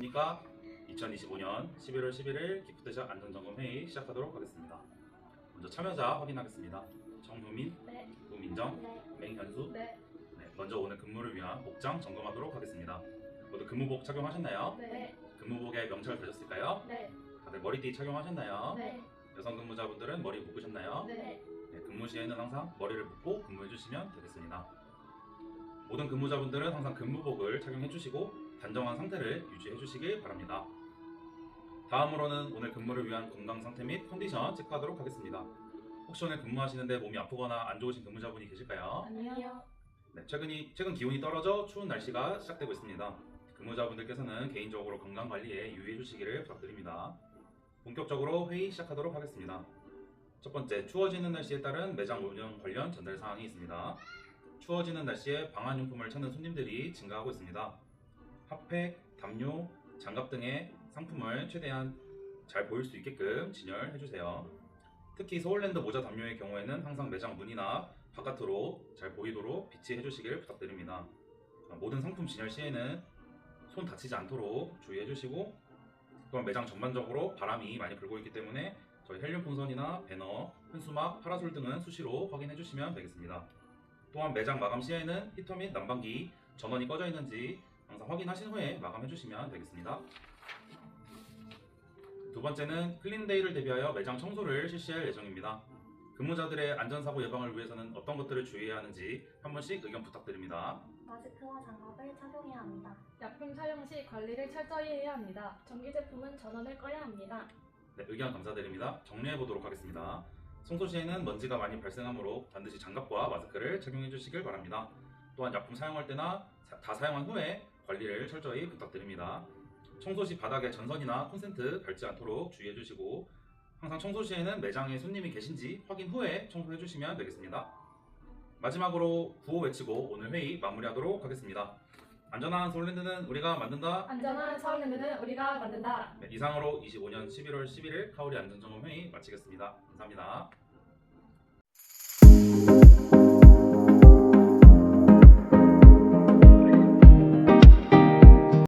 안녕하십니까? 2025년 11월 11일 기프트샵 안전점검 회의 시작하도록 하겠습니다. 먼저 참여자 확인하겠습니다. 정효민, 네. 우민정, 네. 맹현수. 네. 네, 먼저 오늘 근무를 위한 복장 점검하도록 하겠습니다. 모두 근무복 착용하셨나요? 네. 근무복에 명찰 되셨을까요? 네. 다들 머리띠 착용하셨나요? 네. 여성 근무자분들은 머리 묶으셨나요? 네. 네, 근무 시에는 항상 머리를 묶고 근무해 주시면 되겠습니다. 모든 근무자분들은 항상 근무복을 착용해 주시고 단정한 상태를 유지해 주시길 바랍니다. 다음으로는 오늘 근무를 위한 건강 상태 및 컨디션 체크하도록 하겠습니다. 혹시 오늘 근무하시는데 몸이 아프거나 안 좋으신 근무자분이 계실까요? 아니요. 네, 최근이, 최근 기온이 떨어져 추운 날씨가 시작되고 있습니다. 근무자분들께서는 개인적으로 건강 관리에 유의해 주시기를 부탁드립니다. 본격적으로 회의 시작하도록 하겠습니다. 첫 번째, 추워지는 날씨에 따른 매장 운영 관련 전달 사항이 있습니다. 추워지는 날씨에 방한용품을 찾는 손님들이 증가하고 있습니다. 핫팩, 담요, 장갑 등의 상품을 최대한 잘 보일 수 있게끔 진열해 주세요. 특히 서울랜드 모자 담요의 경우에는 항상 매장 문이나 바깥으로 잘 보이도록 비치해 주시길 부탁드립니다. 어, 모든 상품 진열 시에는 손 다치지 않도록 주의해 주시고 또한 매장 전반적으로 바람이 많이 불고 있기 때문에 저희 헬륨 풍선이나 배너, 현수막, 파라솔 등은 수시로 확인해 주시면 되겠습니다. 또한 매장 마감 시에는 히터 및 난방기 전원이 꺼져 있는지 항상 확인하신 후에 마감해 주시면 되겠습니다. 두 번째는 클린데이를 대비하여 매장 청소를 실시할 예정입니다. 근무자들의 안전사고 예방을 위해서는 어떤 것들을 주의해야 하는지 한 번씩 의견 부탁드립니다. 마스크와 장갑을 착용해야 합니다. 약품 사용 시 관리를 철저히 해야 합니다. 전기 제품은 전원을 꺼야 합니다. 네, 의견 감사드립니다. 정리해 보도록 하겠습니다. 청소 시에는 먼지가 많이 발생하므로 반드시 장갑과 마스크를 착용해 주시길 바랍니다. 또한 약품 사용할 때나 사- 다 사용한 후에 관리를 철저히 부탁드립니다. 청소 시 바닥에 전선이나 콘센트 밟지 않도록 주의해 주시고 항상 청소 시에는 매장에 손님이 계신지 확인 후에 청소해 주시면 되겠습니다. 마지막으로 구호 외치고 오늘 회의 마무리하도록 하겠습니다. 안전한 서울랜드는 우리가 만든다. 안전한 서울랜드는 우리가 만든다. 네, 이상으로 25년 11월 11일 카오리 안전점검 회의 마치겠습니다. 감사합니다.